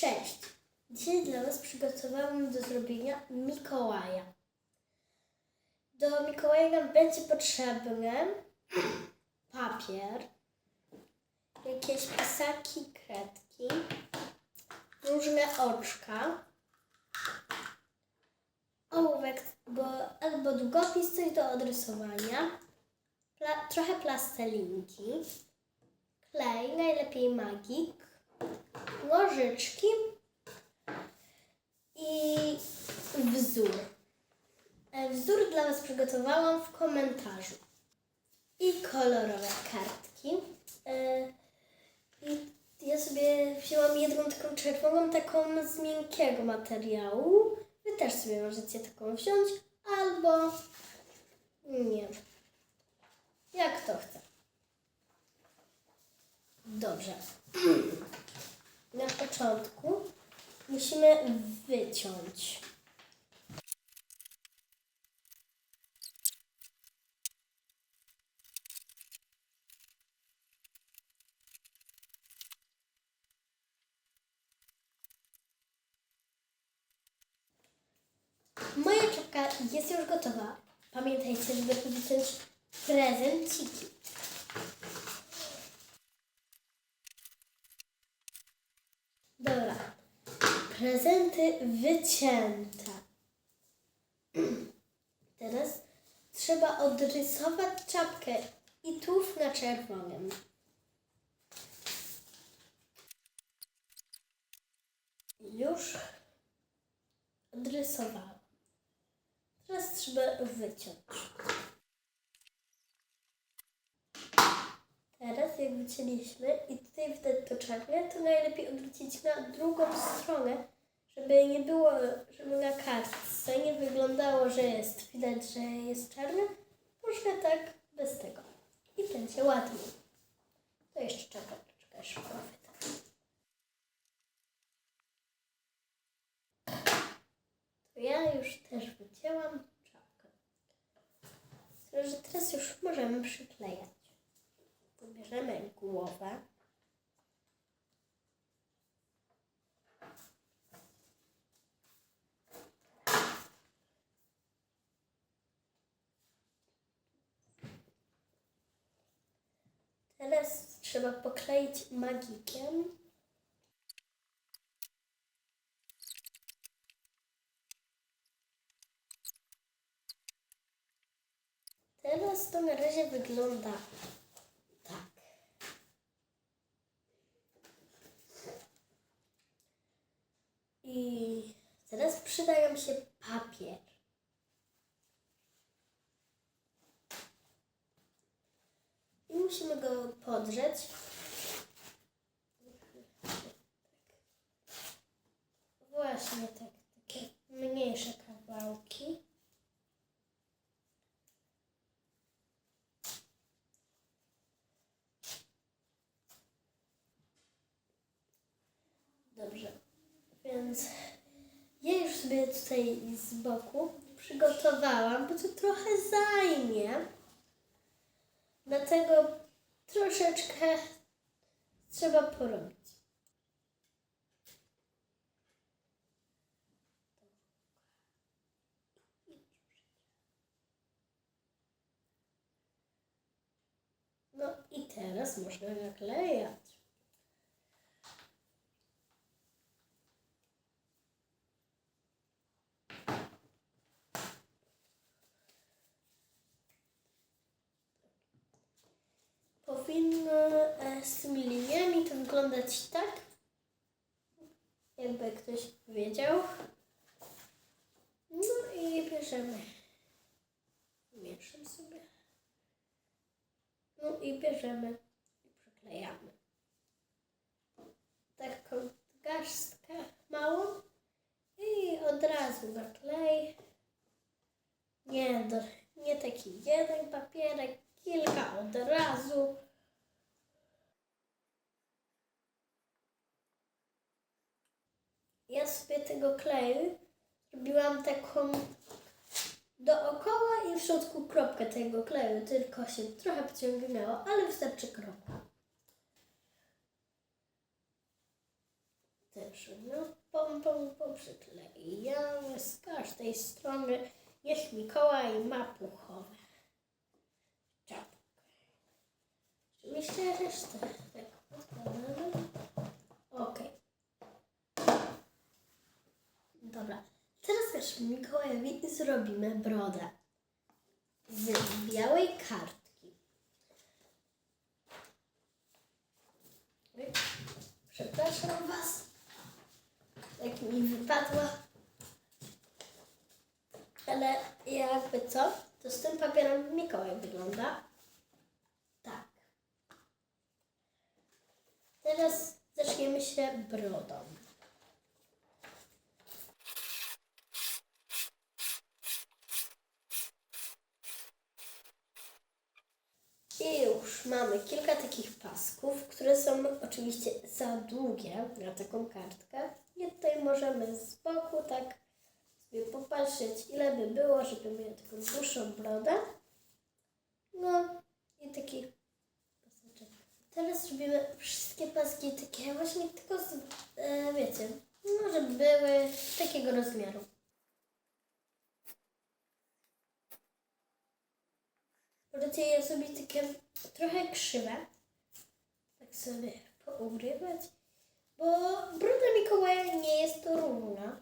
Cześć! Dzisiaj dla Was przygotowałam do zrobienia Mikołaja. Do Mikołaja będzie potrzebny papier, jakieś pisaki, kredki, różne oczka, ołówek bo, albo długopis, coś do odrysowania, pla, trochę plastelinki, klej, najlepiej magik, nożyczki i wzór. E, Wzór dla Was przygotowałam w komentarzu. I kolorowe kartki. E, I ja sobie wzięłam jedną taką czerwoną, taką z miękkiego materiału. Wy też sobie możecie taką wziąć, albo nie. Jak to chce. Dobrze. Na początku musimy wyciąć. Moja czapka jest już gotowa. Pamiętajcie, żeby wyciąć prezenciki. Dobra. Prezenty wycięte. Teraz trzeba odrysować czapkę i tuż na czerwonym. Już odrysowałam. Teraz trzeba wyciąć. Teraz jak wycięliśmy i tutaj widać to czarne, to najlepiej odwrócić na drugą stronę, żeby nie było, żeby na kartce nie wyglądało, że jest, widać, że jest czarne. Można tak bez tego. I będzie ładnie. To jeszcze czapeczkę szybko wyda. To ja już też wycięłam czapkę. Że teraz już możemy przyklejać. Pobierzemy głowę. Teraz trzeba pokleić magikiem. Teraz to na razie wygląda tak. I teraz przydają się papier. I musimy go podrzeć. Właśnie tak, takie mniejsze kawałki. Dobrze, więc ja już sobie z boku przygotowałam, bo to trochę zajmie. Dlatego troszeczkę trzeba porobić. No i teraz można naklejać. Powinno e, z tymi liniami to wyglądać tak, jakby ktoś powiedział. No i bierzemy. Mieszam sobie. No i bierzemy i przyklejamy. Taką garstkę małą i od razu na klej. Nie, nie taki jeden papierek, kilka od razu. Ja sobie tego kleju zrobiłam taką dookoła i w środku kropkę tego kleju, tylko się trochę pociągnęło, ale wystarczy kropka. Tyle. No, pompą poprzyklejamy z każdej strony. Niech Mikołaj ma puchowe. Czapkę. Oczywiście resztę tak odkładamy. Dobra. Teraz też Mikołajowi zrobimy brodę. Z białej kartki. Przepraszam Was. Jak mi wypadła. Ale jakby co, to z tym papierem Mikołaj wygląda tak. Teraz zaczniemy się brodą. I już mamy kilka takich pasków, które są oczywiście za długie na taką kartkę. I tutaj możemy z boku tak sobie popatrzeć, ile by było, żeby miał taką dłuższą brodę. No i taki paseczek. Teraz robimy wszystkie paski takie właśnie tylko z, e, wiecie, no żeby były takiego rozmiaru. Możecie je zrobić takie trochę krzywe. Tak sobie pougrywać. Bo broda Mikołaja nie jest równa.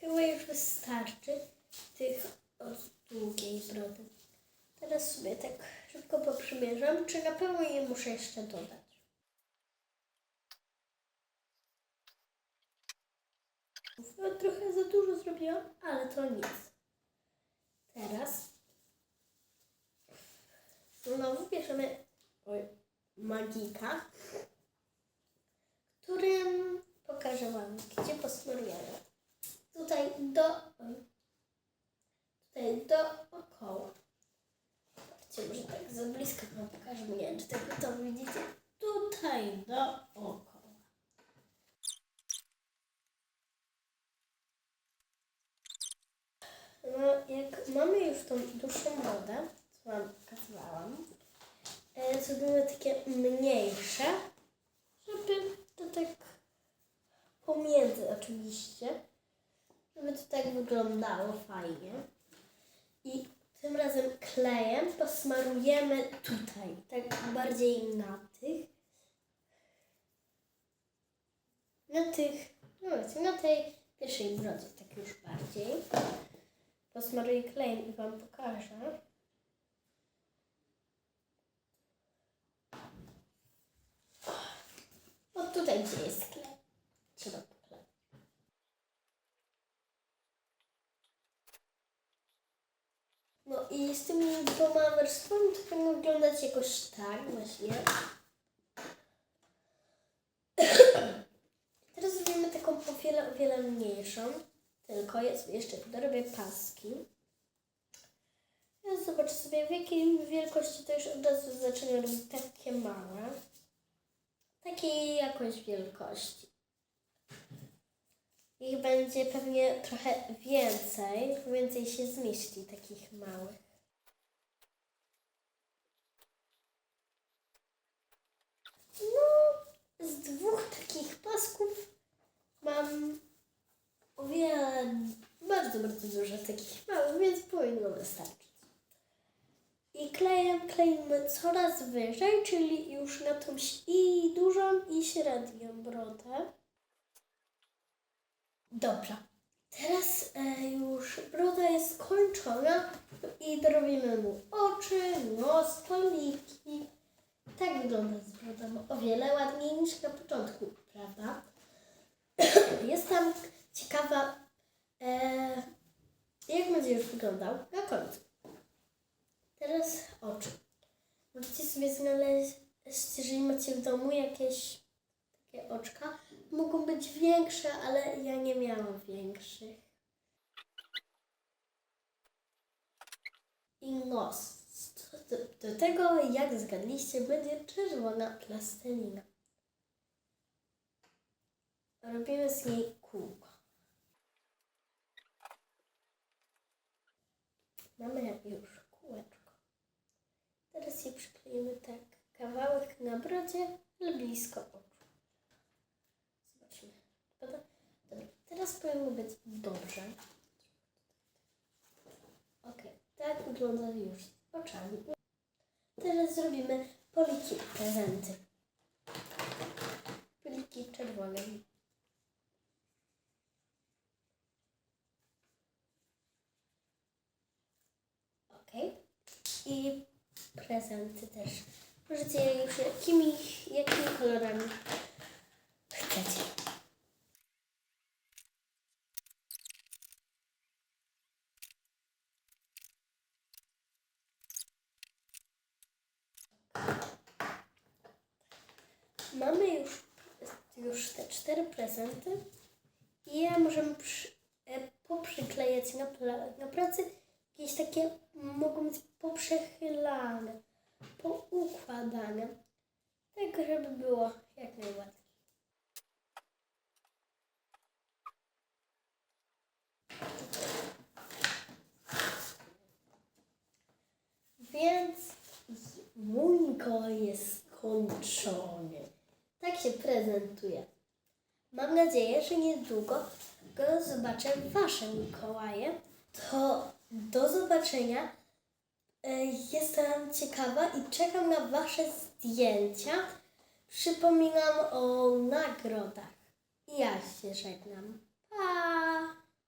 Chyba już wystarczy tych od długiej brody. Teraz sobie tak szybko poprzymierzam, czy na pewno je muszę jeszcze dodać. No, trochę za dużo zrobiłam, ale to nic. Teraz znowu bierzemy oj, magika, którym pokażę Wam, gdzie posmarujemy. Tutaj do, oj, tutaj dookoła. Zobaczcie, może tak za blisko Wam pokażę, nie wiem, czy tego to widzicie. Tutaj dookoła. No, jak mamy już tą dłuższą wodę, co Wam pokazywałam, e, zrobimy takie mniejsze, żeby to tak pomiędzy oczywiście, żeby to tak wyglądało fajnie. I tym razem klejem posmarujemy tutaj, tak bardziej na tych, na tych, no wiecie, na tej pierwszej brodzie, tak już bardziej posmaruję klejem i Wam pokażę. O tutaj gdzie jest klej. Trzeba. No i z tymi dwoma warstwami to powinno wyglądać jakoś tak właśnie. Teraz zrobimy taką o wiele, o wiele mniejszą. Tylko jest jeszcze dorobię paski. Ja zobaczę sobie w jakiej wielkości to już od razu zaczynam robić takie małe. Takiej jakoś wielkości. Ich będzie pewnie trochę więcej, więcej się zmieści takich małych. No, z dwóch takich pasków mam o wiele, bardzo, bardzo dużo takich małych, więc powinno wystarczyć. I klejem kleimy coraz wyżej, czyli już na tą i dużą i średnią brodę. Dobra. Teraz e, już broda jest skończona i dorobimy mu oczy, nos, poliki. Tak wygląda z brodą. O wiele ładniej niż na początku, prawda? Jestem ciekawa, e, jak będzie już wyglądał na końcu. Teraz oczy. Możecie sobie znaleźć, jeżeli macie w domu jakieś takie oczka. Mogą być większe, ale ja nie miałam większych. I nos. Do, do tego, jak zgadliście, będzie czerwona plastelina. Robimy z niej kółko. Mamy już kółeczko. Teraz je przykleimy tak. Kawałek na brodzie, ale blisko oczu. Zobaczmy. Dobra, teraz powinno być dobrze. Ok, tak wygląda już oczami. Teraz zrobimy poliki prezenty. Poliki czerwone. Ok. I prezenty też. Możecie je już jakimi, jakimi kolorami chcecie. Mamy już, już te cztery prezenty i je możemy przy, e, poprzyklejać na, na pracy. Jakieś takie mogą być poprzechylane, poukładane, tak żeby było jak najłatwiej. Więc mój Mikołaj jest skończony. Tak się prezentuje. Mam nadzieję, że niedługo go zobaczę Wasze Mikołaje. To do zobaczenia. E, Jestem ciekawa i czekam na Wasze zdjęcia. Przypominam o nagrodach. Ja się żegnam.